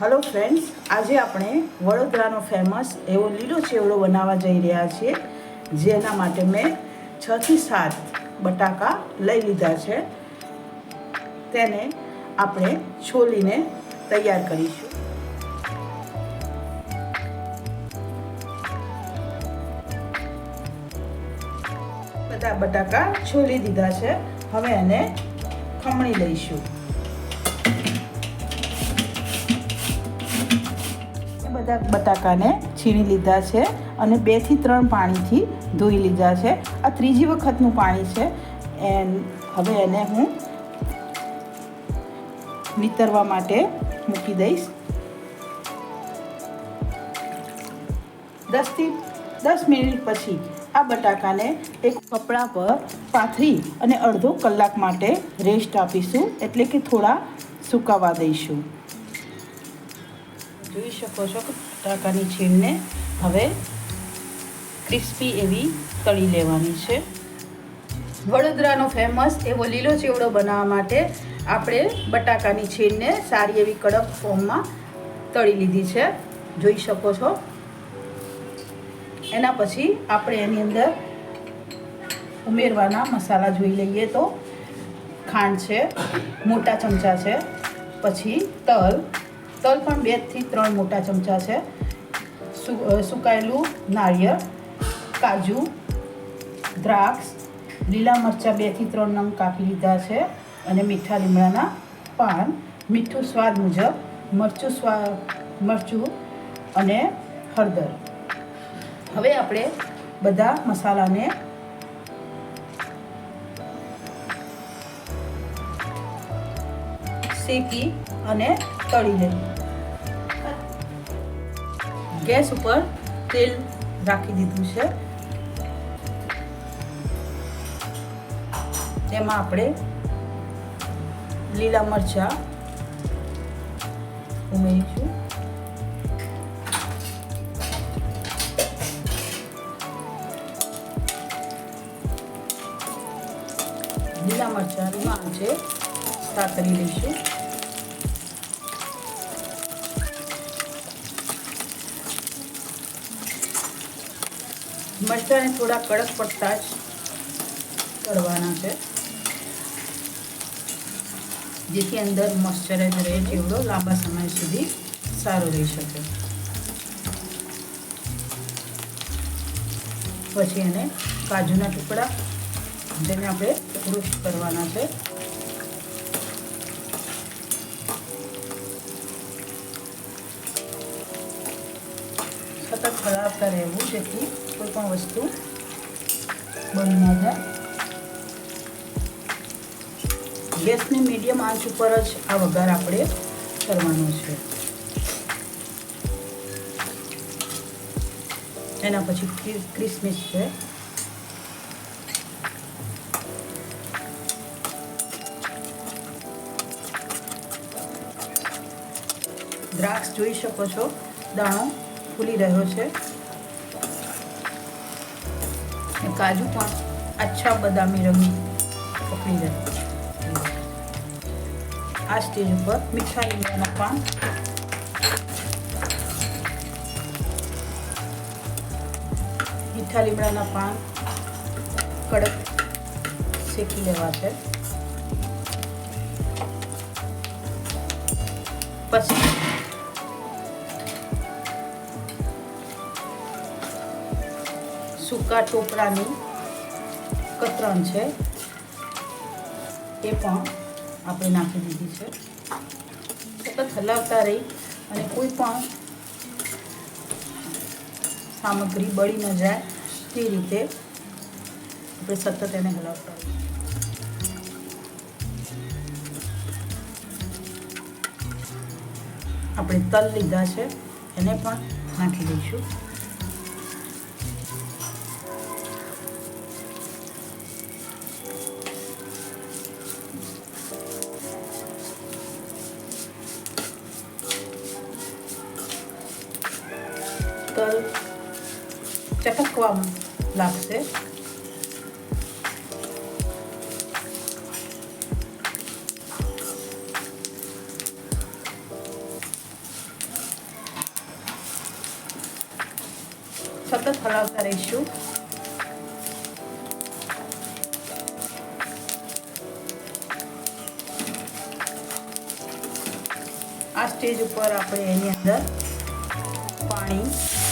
Hello friends આજે આપણે વડોદરાનો famous એવો લીલો ચેવડો બનાવવા જઈ રહ્યા છીએ, જેના માટે મેં છથી સાત બટાકા લઈ લીધા છે. તેને આપણે છોલીને તૈયાર કરીશું. બધા બટાકા છોલી દીધા છે. હવે એને ખમણી લઈશું. એ બધા બટાકાને છીણી લીધા છે અને બેથી ત્રણ પાણીથી ધોઈ લીધા છે. આ ત્રીજી વખતનું પાણી છે. એન, હવે એને હું નીતરવા માટે મૂકી દઈશ. દસથી દસ મિનિટ પછી આ બટાકાને એક કપડા પર પાથરી અને અડધો કલાક માટે રેસ્ટ આપીશું. એટલે કે થોડા સુકાવા દઈશું. જોઈ શકો છો કે બટાકાની છીણને હવે ક્રિસ્પી એવી તળી લેવાની છે. વડોદરાનો ફેમસ એવો લીલો ચેવડો બનાવવા માટે આપણે બટાકાની છીણને સારી એવી કડક ફોર્મમાં તળી લીધી છે. જોઈ શકો છો. એના પછી આપણે એની અંદર ઉમેરવાના મસાલા જોઈ લઈએ તો ખાંડ છે, મોટા ચમચા છે, પછી તલ તલ પણ બેથી ત્રણ મોટા ચમચા છે. સુકાયેલું નાળિયેર કાજુ, દ્રાક્ષ, લીલા મરચાં બેથી ત્રણ નંગ કાપી લીધા છે અને મીઠા લીમડાના પાન. મીઠું સ્વાદ મુજબ મરચું સ્વાદ મરચું અને હળદર. હવે આપણે બધા મસાલાને શેકી અને તળી લઈએ ગેસ ઉપર તેલ રાખી દીધું છે. તેમાં આપણે લીલા મરચાં ઉમેરીશું. લીલા મરચાંની છે, સાતરી લઈશું. મરચાંને થોડા કડક પડતા જ કરવાના છે. જેથી અંદર મોઇશ્ચરાઇઝ રહે ચેવડો લાંબા સમય સુધી સારો રહી શકે. પછી એને કાજુના ટુકડા, જેને આપણે રોસ્ટ કરવાના છે. હલાવતા રહેવું, જેથી કોઈ પણ વસ્તુ બળી ના જાય. ગેસને મીડિયમ આંચ ઉપર જ આ વઘાર આપણે કરવાનો છે. એના પછી ક્રિસમિસ છે. દ્રાક્ષ જોઈ શકો છો. દાણો ફૂલી રહ્યો છે. કાજુ પણ અચ્છા બદામી રંગ પકડી રહ્યો આ સ્ટેજ ઉપર મીઠા લીમડા પાન મીઠા લીમડાના પાન કડક શેકી લેવા છે. પછી સૂકા ટોપરાની કતરણ છે. એ પણ આપણે નાખી દીધી છે. સતત હલાવતા રહી અને કોઈ પણ સામગ્રી બળી ન જાય તે રીતે આપણે સતત એને હલાવતા રહીએ. આપણે તલ લીધા છે. એને પણ નાખી દઈશું. કુકર ચટકવા લાગશે. સતત હલાવતા રહીશું. આ સ્ટેજ ઉપર આપણે એની અંદર પાણી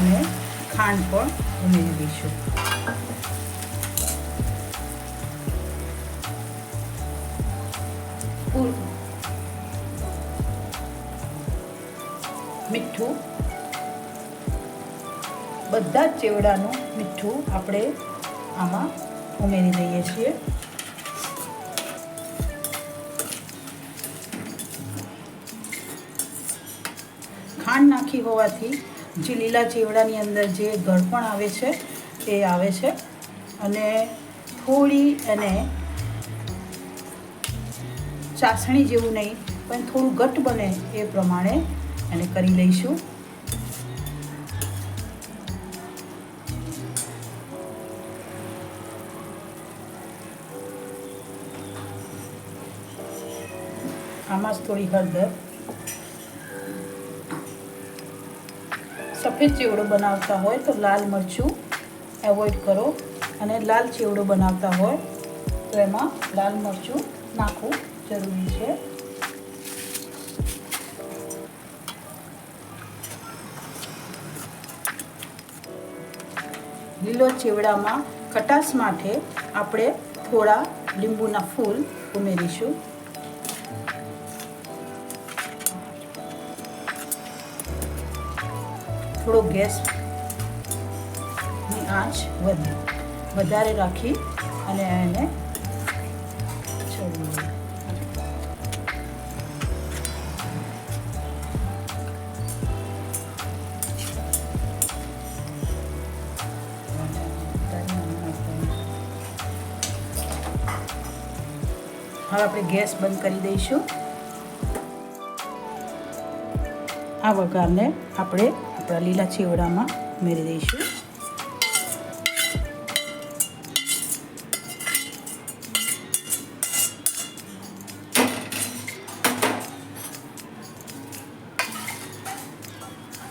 અને ખાંડ પણ ઉમેરી દઈશું. મીઠું. બધા જ ચેવડાનું મીઠું આપણે આમાં ઉમેરી દઈએ છીએ. ખાંડ નાખી હોવાથી જે લીલા ચેવડાની અંદર જે ગળપણ આવે છે, એ આવે છે. અને થોડી એને ચાસણી જેવું નહીં, પણ થોડું ઘટ બને એ પ્રમાણે એને કરી લઈશું. આમાં જ થોડી હળદર. સફેદ ચેવડો બનાવતા હોય તો લાલ મરચું એવોઈડ કરો અને લાલ ચેવડો બનાવતા હોય તો એમાં લાલ મરચું નાખવું જરૂરી છે. લીલો ચેવડામાં ખટાશ માટે આપણે થોડા લીંબુના ફૂલ ઉમેરીશું. થોડો ગેસની આંચ વધી. વધારે રાખી અને એને ચડવું હવે આપણે ગેસ બંધ કરી દઈશું. આ વઘારને આપણે આપણા લીલા ચેવડામાં ઉમેરી દઈશું.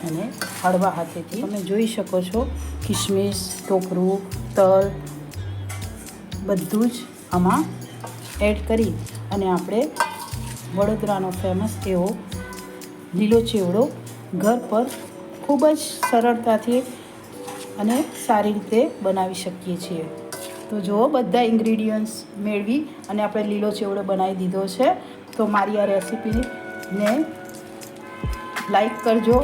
અને હળવા હાથેથી તમે જોઈ શકો છો કિશમિશ ટોપરું તલ, બધું જ આમાં એડ કરી અને આપણે વડોદરાનો ફેમસ એવો લીલો ચેવડો, ઘર પર ખૂબ જ સરળતાથી અને સારી રીતે બનાવી શકીએ છીએ. તો જુઓ, બધા ઇન્ગ્રીડિયન્ટ્સ મેળવી અને આપણે લીલો ચેવડો બનાવી દીધો છે. તો મારી આ રેસીપીને લાઈક કરજો,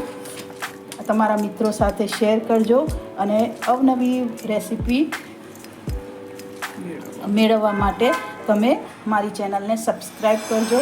તમારા મિત્રો સાથે શેર કરજો અને અવનવી રેસીપી મેળવવા માટે તમે મારી ચેનલને સબસ્ક્રાઈબ કરજો.